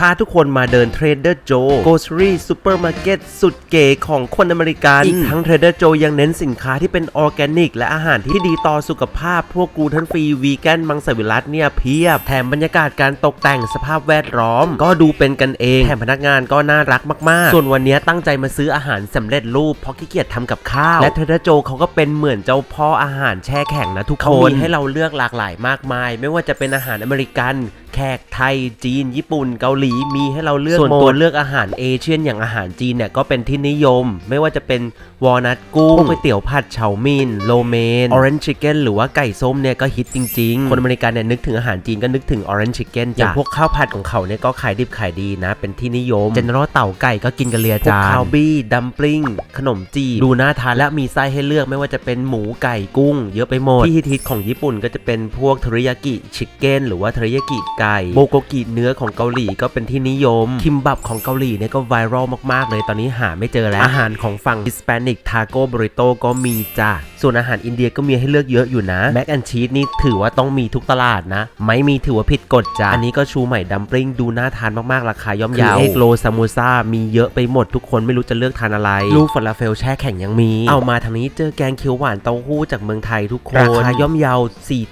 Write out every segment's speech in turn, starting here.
พาทุกคนมาเดินเทรดเดอร์โจ g r o c e r y Supermarket สุดเก๋ของคนอเมริกัน อีกทั้งเทรดเดอร์โจยังเน้นสินค้าที่เป็นออร์แกนิก และอาหารที่ดีต่อสุขภาพ พวกกลูเทนฟรีวีแกนมังสวิรัตเนี่ยเพียบ แถมบรรยากาศการตกแต่งสภาพแวดล้อม ก็ดูเป็นกันเอง แถมพนักงานก็น่ารักมาก ๆ ส่วนวันนี้ตั้งใจมาซื้ออาหารสำเร็จรูปเพราะขี้เกียจทำกับข้าว และเทรดเดอร์โจเขาก็เป็นเหมือนเจ้าพ่ออาหารแช่แข็งนะทุกคนเขามีให้เราเลือกหลากหลายมากมาย ไม่ว่าจะเป็นอาหารอเมริกันแขกไทยจีน ญี่ปุ่นเกาหลีมีให้เราเลือกส่วนตัวเลือกอาหารเอเชียนอย่างอาหารจีนเนี่ยก็เป็นที่นิยม ไม่ว่าจะเป็นวอลนัทกุ้งก๋วยเตี๋ยวผัดเฉามินโลเมนออเรนจ์ชิคเก้นหรือว่าไก่ส้มเนี่ยก็ฮิตจริง ๆ คนอเมริกันเนี่ยนึกถึงอาหารจีนก็นึกถึงออเรนจ์ชิคเก้นอย่างพวกข้าวผัดของเขาเนี่ยก็ขายดิบขายดีนะ เป็นที่นิยมเจน r a l เต่าไก่ก็กินกันเลียจานพวกคาวบี้ดัมปลิงขนมจีบดูน่าทานและมีไส้ให้เลือกไม่ว่าจะเป็นหมูไก่กุ้ง เยอะไปหมดที่ฮิตๆของญี่ปุ่นก็จะเป็นพวกเทริยากิชิคเก้นหรือว่าเทริยากิไก่โบโกกิเนื้อของเกาหลีก็เป็นที่นิยม คิมบับของเกาหลีเนี่ยก็ไวรัลมากๆ เลยตอนนี้หาไม่เจอแล้ว อาหารของฝั่งฮิสแปนิกทาโก้บริโตก็มีจ้ะส่วนอาหารอินเดียก็มีให้เลือกเยอะอยู่นะแม็กแอนชีสนี่ถือว่าต้องมีทุกตลาดนะ ไม่มีถือว่าผิดกฎจ้ะอันนี้ก็ชูใหม่ดัมปลิงดูน่าทานมากๆราคาย่อมเยาวเอกโลซามูซามีเยอะไปหมดทุกคนไม่รู้จะเลือกทานอะไร ลูกฟาลาเฟลแช่แข็งยังมี เอามาทางนี้เจอแกงเขียวหวานเต้าหู้จากเมืองไทยทุกคนราคาย่อมเยา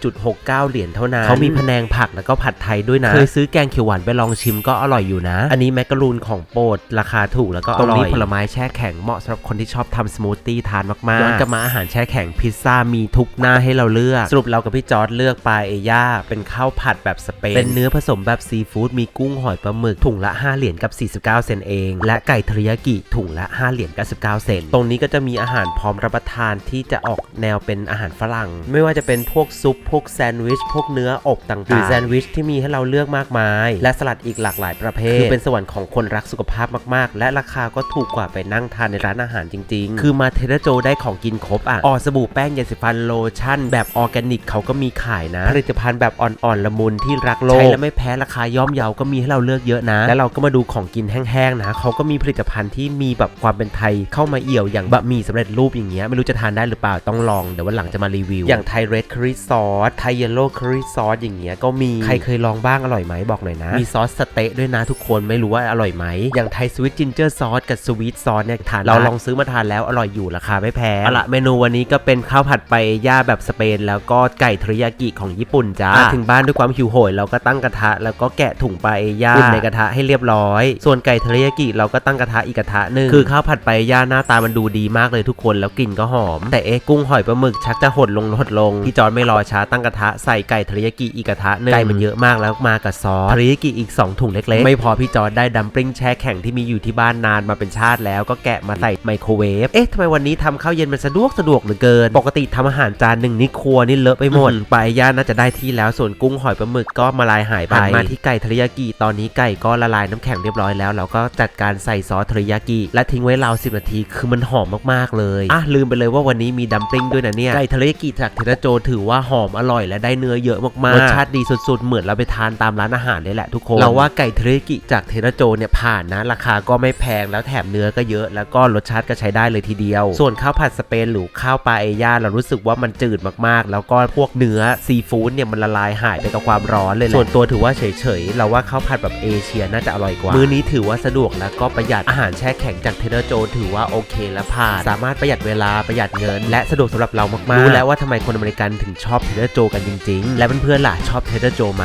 4.69 เหรียญเท่านั้นเขามีพะแนงผักแล้วก็ผัดไทยด้วยนะ เคยซื้อแกงเขียวหวานไปลองชิมก็อร่อยอยู่นะ อันนี้แมกกะรูนของโปรดราคาถูกแล้วก็อร่อย ตรงนี้ผลไม้แช่แข็งเหมาะสำหรับคนที่ชอบทำสมูทตี้ทานมากๆย้อนกลับมาอาหารแช่แข็งพิซซ่ามีทุกหน้าให้เราเลือก สรุปเรากับพี่จอร์ดเลือกปลาเอย่าเป็นข้าวผัดแบบสเปน เป็นเนื้อผสมแบบซีฟู้ดมีกุ้งหอยปลาหมึกถุงละ 5 เหรียญกับ 49 เซนเอง และไก่เทริยากิถุงละ 5 เหรียญ99 เซนตรงนี้ก็จะมีอาหารพร้อมรับประทานที่จะออกแนวเป็นอาหารฝรั่ง ไม่ว่าจะเป็นพวกซุปพวกแซนด์วิชพวกเนื้ออบต่างๆหรือแซนด์วิชที่มีให้เราเลือกมากมาย และสลัดอีกหลากหลายประเภทคือเป็นสวรรค์ของคนรักสุขภาพมากๆ และราคาก็ถูกกว่าไปนั่งทานในร้านอาหารจริง ๆ คือมาเทเดโจได้ของกินครบอะออสบู่แป้งยาสีฟันโลชั่น แบบออร์แกนิกเขาก็มีขายนะ ผลิตภัณฑ์แบบอ่อนๆละมุนที่รักโลกใช้แล้วไม่แพ้ราคาย่อมเยาก็มีให้เราเลือกเยอะนะ แล้วเราก็มาดูของกินแห้งๆนะเขาก็มีผลิตภัณฑ์ที่มีแบบความเป็นไทยเข้ามาเอี่ยวอย่างบะหมี่สำเร็จรูปอย่างเงี้ยไม่รู้จะทานได้หรือเปล่าต้องลองเดี๋ยววันหลังจะมารีวิว อย่างไทยเรดค r รีซอสไทยเยลโล่ค r รีซอสอย่างเงี้ยก็มีใครเคยลองบ้างอร่อยไหมบอกหน่อยนะ มีซอสสเต๊ะด้วยนะทุกคนไม่รู้ว่าอร่อยไหมอย่างไทยสวิตจินเจอร์ซอสกับสวีทซอสเนี่ยทานเราลองซื้อมาทานแล้วอร่อยอยู่ราคาไม่แพงเอาละเมนูวันนี้ก็เป็นข้าวผัดไปย่าแบบสเปน แล้วก็ไก่เทริยากิของญี่ปุ่นจ้ามาถึงบ้านด้วยความหิวโหยเราก็ตั้งกระทะ แล้วก็แกะถุงไปย่าในกระทะให้เรียบร้อย ส่วนไก่เทริยากิเราก็ตั้งกระทะอีกกระทะหนึ่งคือข้าวผัดไปย่าหน้าตามันดูดีมากเลยทุกคนแล้วกลิ่นก็หอม แต่เอ๊ะกุ้งหอยปลาหมึกชักจะหดลงหดลงพี่จอนไม่รอช้าตั้งกระทะใส่ไก่เทริยากิอีกกระทะหนึ่งไก่มันเยอะมากแล้วมากับซอสเทริยากิอีก 2 ถุงเล็กๆ ไม่พอพี่จอนได้ดัมปลิ้งแช่แข็งที่มีอยู่ที่บ้านนานมาเป็นชาติแล้วก็แกะมาใส่ไมโครเวฟ เอ๊ะทำไมวันนี้ทำข้าวเย็นมันสะดวกสะดวกเหลือเกิน ปกติทำอาหารจานหนึ่งนี่ครัวนี่เลอะไปหมดปลายย่าน่าจะได้ที่แล้วส่วนกุ้งหอยปลาหมึกก็มาลายหายไปมาที่ไก่เทริยากิตอนนี้ไก่ก็ละลายน้ำแข็งเรียบร้อยแล้วเราก็จัดการใส่ซอสเทริยากิและทิ้งไว้ราว10นาทีคือมันหอมมากๆเลยอะลืมไปเลยว่าวันนี้มีดัมปลิ้งด้วยนะเนี่ยไก่เทริยากิจากเทราโจถือว่าหอมอร่อยและได้เนื้อเยอะมากๆรสชาติดีสุดๆเหมือนเราไปทานตามร้านอาหารเลยแหละทุกคน เราว่าไก่เทริยากิจากเทราโจเนี่ยผ่านนะราคาก็ไม่แพงแล้วแถมเนื้อก็เยอะ แล้วก็รสชาติก็ใช้ได้เลยทีเดียว ส่วนข้าวผัดสเปนหรือข้าวปลาเอย่าเรารู้สึกว่ามันจืดมากๆ แล้วก็พวกเนื้อซีฟู้ดเนี่ยมันละลายหายไปกับความร้อนเลยแหละส่วนตัวถือว่าเฉยๆเราว่าข้าวผัดแบบเอเชียน่าจะอร่อยกว่ามื้อนี้ถือว่าสะดวกแล้วก็ประหยัดอาหารแช่แข็งจากเทเดอร์โจถือว่าโอเคและผ่านสามารถประหยัดเวลาประหยัดเงิน และสะดวกสำหรับเรามากๆรู้แล้วว่าทำไมคนอเมริกันถึงชอบเทเดอร์โจกันจริง ๆ และเพื่อนๆล่ะชอบเทเดอร์โจไหม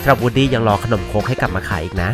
สำหรับวูดดี้ยังรอขนมโคกให้กลับมาขายอีกนะ